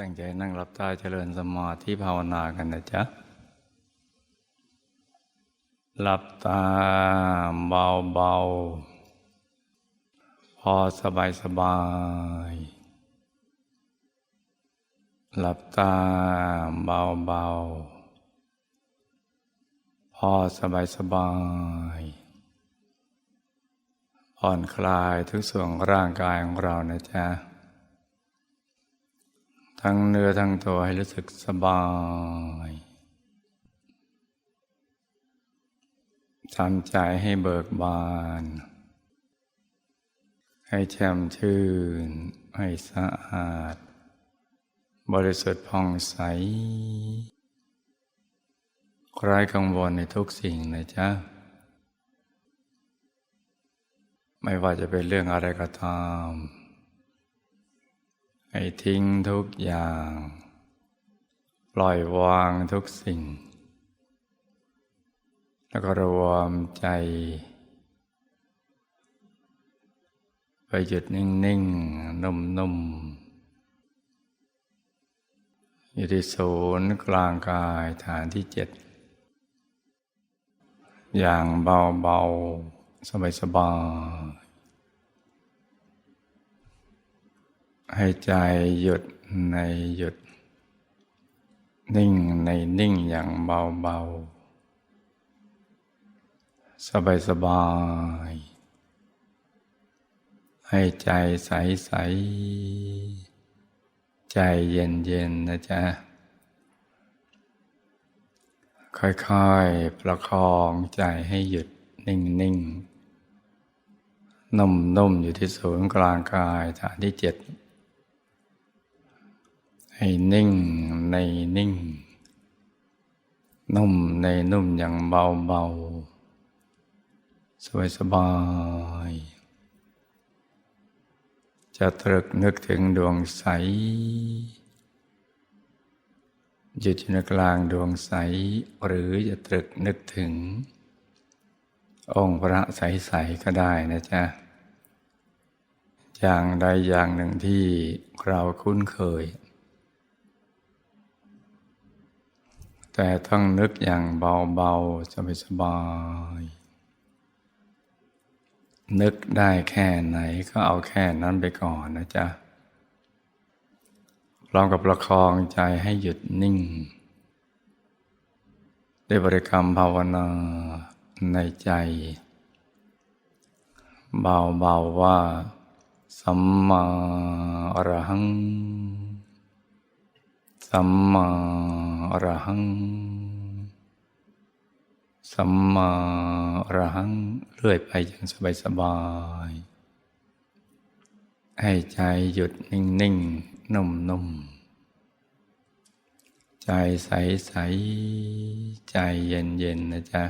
ตั้งใจนั่งรับตาเจริญสมาธิภาวนากันนะจ๊ะ หลับตาเบาเบาๆพอสบายสบาย หลับตาเบาเบาๆพอสบายสบาย ผ่อนคลายทุกส่วนร่างกายของเรานะจ๊ะ ทั้งเนื้อทั้งตัวให้รู้สึกสบายทำใจให้เบิกบาน ให้แช่มชื่น ให้สะอาด บริสุทธิ์ผ่องใสไร้กังวลในทุกสิ่งนะจ๊ะ ไม่ว่าจะเป็นเรื่องอะไรก็ตาม ให้ทิ้งทุกอย่าง ปล่อยวางทุกสิ่ง แล้วก็รวมใจไปหยุดนิ่งๆ นุ่มๆ อยู่ที่ศูนย์กลางกายฐานที่เจ็ด อย่างเบาๆ สบายๆ ให้ใจหยุดในหยุด นิ่งในนิ่งอย่างเบาๆสบายๆให้ใจใสๆใจเย็นๆนะจ๊ะ ค่อยๆ ประคองใจให้หยุดนิ่งๆนุ่มๆอยู่ที่ศูนย์กลางกายฐานที่เจ็ด ให้นิ่งในนิ่ง นุ่มในนุ่มอย่างเบาเบาสบายสบาย จะตรึกนึกถึงดวงใสยุดอยู่ในกลางดวงใส หรือจะตรึกนึกถึง องค์พระใส ๆ ก็ได้นะจ๊ะ อย่างใดอย่างหนึ่งที่เราคุ้นเคย แต่ต้องนึกอย่างเบาๆสบาย นึกได้แค่ไหนก็เอาแค่นั้นไปก่อนนะจ๊ะพร้อมกับประคองใจให้หยุดนิ่งได้บริกรรมภาวนาในใจ เบาๆว่า สัมมาอรหัง สัมมาอรหัง สัมมาอรหังเรื่อยไปอย่างสบายๆให้ใจหยุดนิ่งๆนุ่มๆใจใสๆใจเย็นๆนะจ๊ะ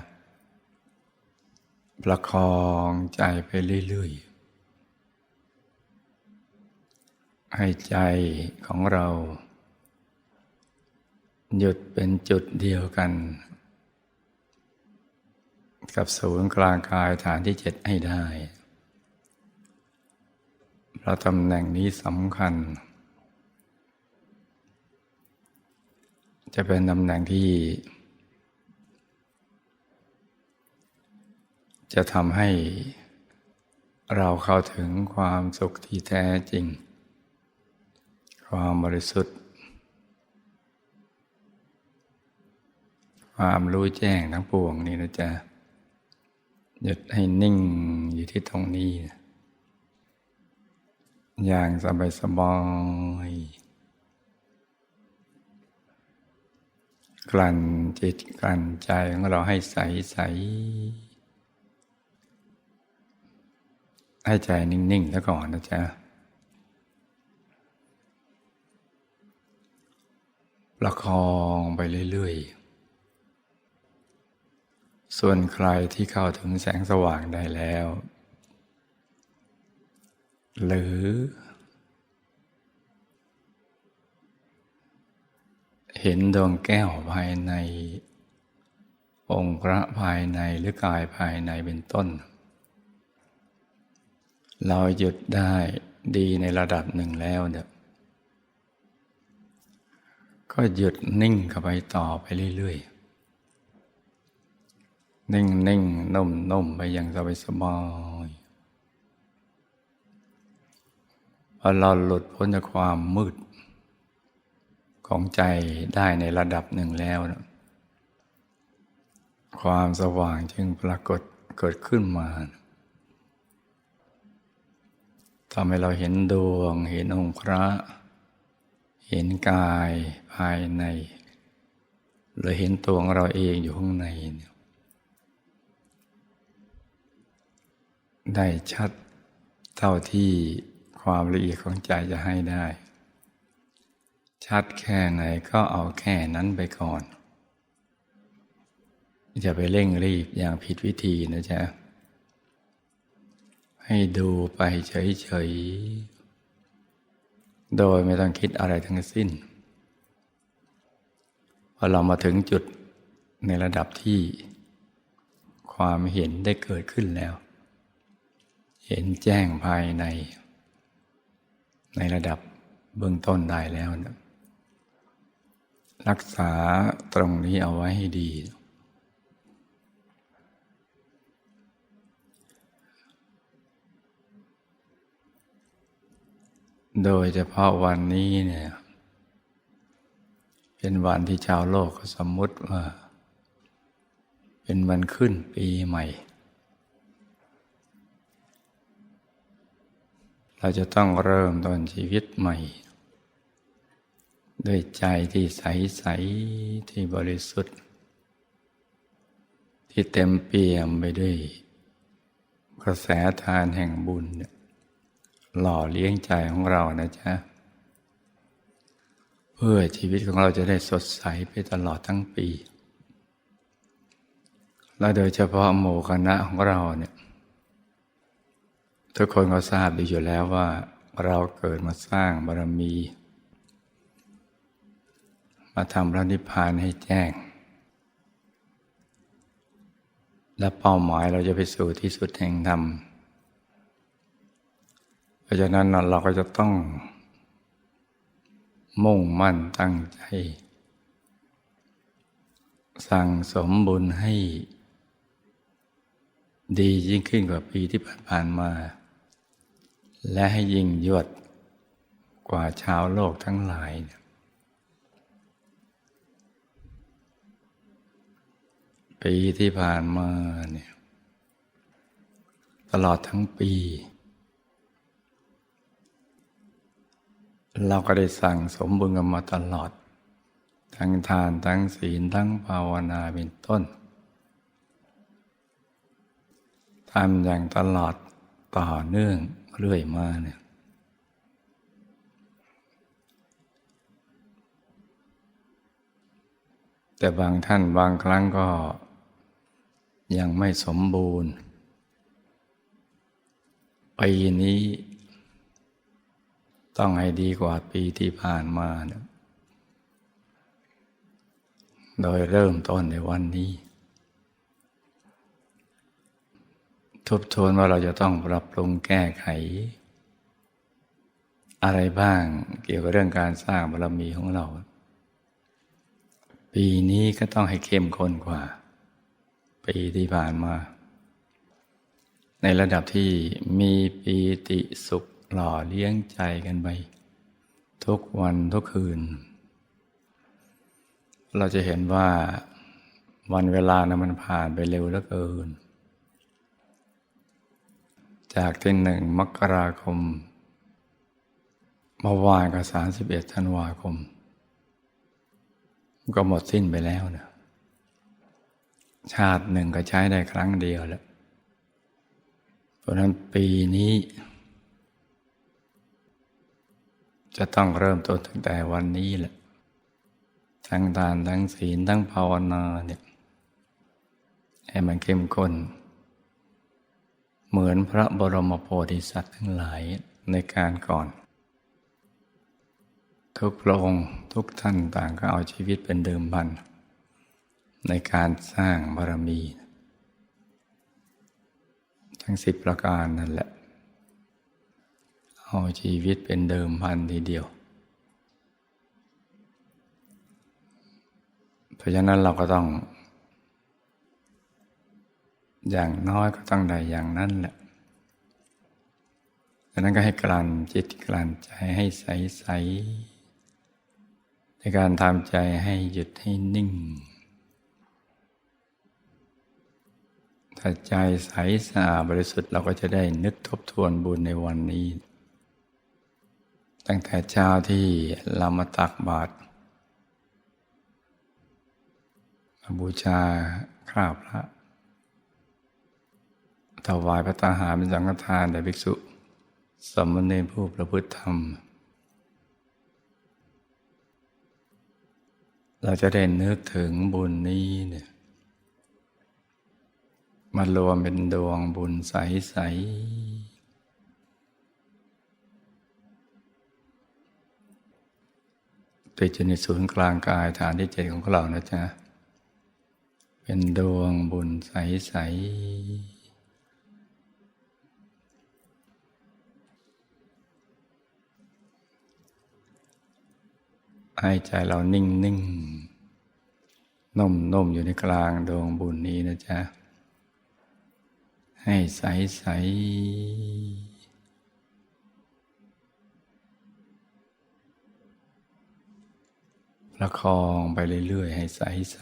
ประคองใจไปเรื่อยๆ ให้ใจของเรา หยุดเป็นจุดเดียวกัน กับศูนย์กลางกายฐานที่เจ็ดให้ได้เพราะตำแหน่งนี้สำคัญ จะเป็นตำแหน่งที่ จะทำให้เราเข้าถึงความสุขที่แท้จริง ความบริสุทธิ์ ความรู้แจ้งทั้งปวงนี่นะจ๊ะหยุดให้นิ่งอยู่ที่ตรงนี้ อย่างสบายสบายกลั่นจิตกลั่นใจของเราให้ใสใสให้ใจนิ่งๆแล้วก่อนนะจ๊ะประคองไปเรื่อยๆ ส่วนใครที่เข้าถึงแสงสว่างได้แล้ว หรือ เห็นดวงแก้วภายใน องค์พระภายในหรือกายภายในเป็นต้น เราหยุดได้ดีในระดับหนึ่งแล้วเนี่ยก็หยุดนิ่งเข้าไปต่อไปเรื่อยๆ นิ่งนิ่งนุ่มนุ่มไปอย่างสบายสบายพอเราหลุดพ้นจากความมืด ของใจได้ในระดับหนึ่งแล้วนะความสว่างจึงปรากฏเกิดขึ้นมาทำให้เราเห็นดวง เห็นองค์พระ เห็นกายภายในหรือเห็นตัวของเราเองอยู่ข้างในเนี่ย ได้ชัดเท่าที่ความละเอียดของใจจะให้ได้ ชัดแค่ไหนก็เอาแค่นั้นไปก่อนอย่าไปเร่งรีบอย่างผิดวิธีนะจ๊ะ ให้ดูไปเฉยๆ โดยไม่ต้องคิดอะไรทั้งสิ้น พอเรามาถึงจุดในระดับที่ความเห็นได้เกิดขึ้นแล้ว เห็นแจ้งภายใน ในระดับเบื้องต้นได้แล้วนะรักษาตรงนี้เอาไว้ให้ดี โดยเฉพาะวันนี้เนี่ย เป็นวันที่ชาวโลกเขาสมมติว่า เป็นวันขึ้นปีใหม่ เราจะต้องเริ่มต้นชีวิตใหม่ ด้วยใจที่ใสใสที่บริสุทธิ์ ที่เต็มเปี่ยมไปด้วยกระแสทานแห่งบุญเนี่ยหล่อเลี้ยงใจของเรานะจ๊ะ เพื่อชีวิตของเราจะได้สดใสไปตลอดทั้งปี และโดยเฉพาะหมู่คณะของเราเนี่ย ทุกคนก็ทราบดีอยู่แล้วว่าเราเกิดมาสร้างบารมี มาทำพระนิพพานให้แจ้ง และเป้าหมายเราจะไปสู่ที่สุดแห่งธรรม เพราะฉะนั้นเราก็จะต้อง มุ่งมั่นตั้งใจ สั่งสมบุญให้ ดียิ่งขึ้นกว่าปีที่ผ่านมา และให้ยิ่งยวดกว่าชาวโลกทั้งหลาย ปีที่ผ่านมาเนี่ยตลอดทั้งปี เราก็ได้สั่งสมบุญกันมาตลอด ทั้งทานทั้งศีลทั้งภาวนาเป็นต้นทำอย่างตลอดต่อเนื่อง เรื่อยมาเนี่ยแต่บางท่านบางครั้งก็ยังไม่สมบูรณ์ปีนี้ต้องให้ดีกว่าปีที่ผ่านมานะโดยเริ่มต้นในวันนี้ ทบทวนว่าเราจะต้องปรับปรุงแก้ไข อะไรบ้างเกี่ยวกับเรื่องการสร้างบารมีของเรา ปีนี้ก็ต้องให้เข้มข้นกว่า ปีที่ผ่านมา ในระดับที่มีปีติสุขหล่อเลี้ยงใจกันไป ทุกวันทุกคืน เราจะเห็นว่าวันเวลานะมันผ่านไปเร็วเหลือเกิน จากที่หนึ่งมกราคมเมื่อวานกับสามสิบเอ็ดธันวาคม ก็หมดสิ้นไปแล้วนะชาติหนึ่งก็ใช้ได้ครั้งเดียวแล้ว เพราะนั้นปีนี้ จะต้องเริ่มต้นตั้งแต่วันนี้แหละ ทั้งทานทั้งศีลทั้งภาวนาเนี่ยให้มันเข้มข้น เหมือนพระบรมโพธิสัตว์ทั้งหลายในการก่อน ทุกพระองค์ทุกท่านต่างก็เอาชีวิตเป็นเดิมพัน ในการสร้างบารมี ทั้งสิบประการนั่นแหละ เอาชีวิตเป็นเดิมพันทีเดียว เพราะฉะนั้นเราก็ต้อง อย่างน้อยก็ต้องได้อย่างนั้นแหละดังนั้นก็ให้กลั่นจิตกลั่นใจให้ใสๆในการทำใจให้หยุดให้นิ่ง ถ้าใจใสสะอาดบริสุทธิ์เราก็จะได้นึกทบทวนบุญในวันนี้ ตั้งแต่เช้าที่เรามาตักบาตรมาบูชาคราบพระ ถวายพระตาหารเป็นสังฆทานแด่ภิกษุสมณเณรผู้ประพฤติธรรม เราจะได้นึกถึงบุญนี้เนี่ยมารวมเป็นดวงบุญใส ๆ ติดอยู่ในศูนย์กลางกายฐานที่เจ็ดของเรานะจ๊ะ เป็นดวงบุญใส ๆ ให้ใจเรานิ่งนิ่งนุ่มนุ่มอยู่ในกลางดวงบุญนี้นะจ๊ะ ให้ใสใสประคองไปเรื่อยๆ ให้ใสใส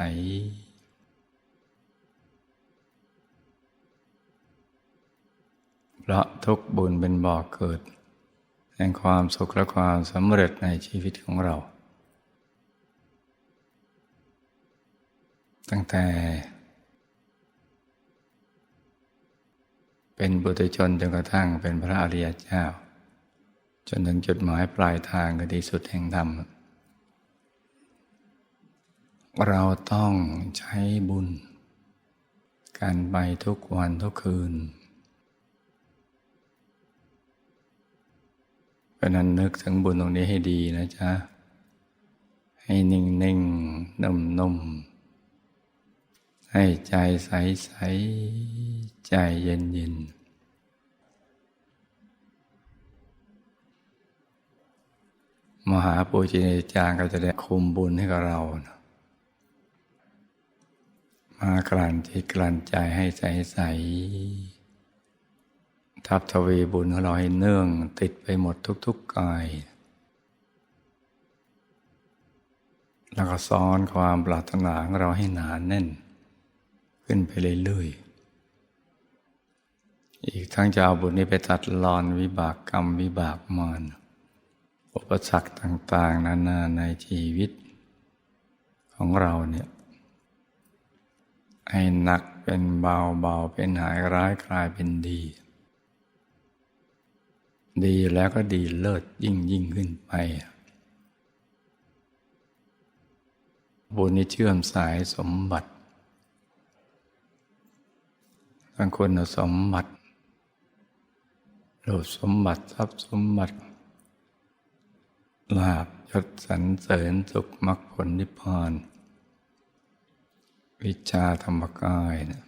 เพราะทุกบุญเป็นบ่อกเกิด แห่งความสุขและความสำเร็จในชีวิตของเรา ตั้งแต่ เป็นบุตรชนจนกระทั่งเป็นพระอริยเจ้า จนถึงจุดหมายปลายทางคือที่สุดแห่งธรรม เราต้องใช้บุญ การไปทุกวันทุกคืนเพราะนั้นนึกถึงบุญตรงนี้ให้ดีนะจ๊ะ ให้นิ่งนิ่งนุ่มนม ให้ใจใสใสใจเย็นเย็นมหาปูจินจางก็จะได้คุมบุญให้กับเรา มากลั่นจิตกลั่นใจให้ใสใสทับทวีบุญของเราให้เนื่องติดไปหมดทุก ๆกาย แล้วก็ซ้อนความปรารถนาของเราให้หนานแน่น ขึ้นไปเรื่อยๆ อีกทั้งจะเอาบุญนี้ไปตัดรอนวิบากกรรมวิบากมารอุปสรรคต่าง ๆ นานาในชีวิตของเราเนี่ยให้หนักเป็นเบาเบาเป็นหายร้ายกลายเป็นดี ดีแล้วก็ดีเลิศยิ่งยิ่งขึ้นไป บุญนี้เชื่อมสายสมบัติ บางคนสมบัติรูปสมบัติทรัพย์สมบัติลาบยศสรรเสริญสุขมรรคผลนิพพาน วิชาธรรมกายนะ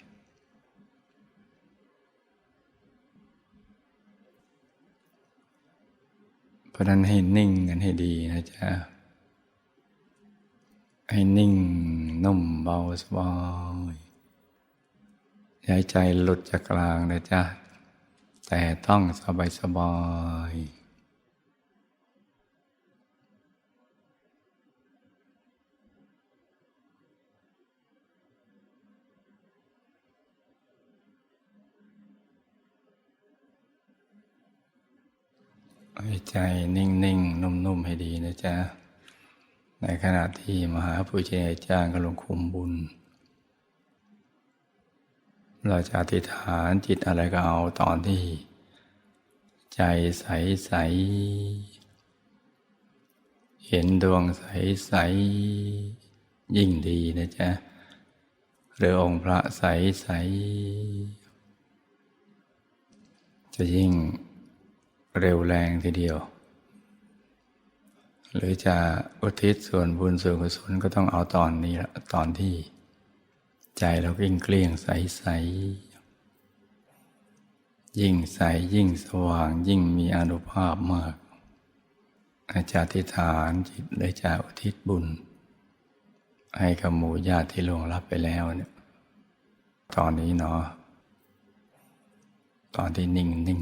เพราะนั้นให้นิ่งกันให้ดีนะจ๊ะ ให้นิ่งนุ่มเบาสบาย ย่าให้ใจหลุดจากกลางนะจ๊ะ แต่ต้องสบายสบายใใจนิ่งๆนุ่มๆให้ดีนะจ๊ะ ในขณะที่มหาปุเจจางกำลังคุมบุญ เราจะอธิษฐานจิตอะไรก็เอาตอนที่ ใจใสใสเห็นดวงใสใสยิ่งดีนะจ๊ะ หรือองค์พระใสใสจะยิ่งเร็วแรงทีเดียว หรือจะอุทิศส่วนบุญส่วนกุศลก็ต้องเอาตอนนี้ละตอนที่ ใจเรายิ่งเกลี้ยงใสใสยิ่งใสยิ่งสว่างยิ่งมีอนุภาพมาก อาจารย์ธิษฐานจิตเลยจะอุทิศบุญ ให้กับหมู่ญาติที่ล่วงลับไปแล้วเนี่ย ตอนนี้เนาะตอนที่นิ่งนิ่ง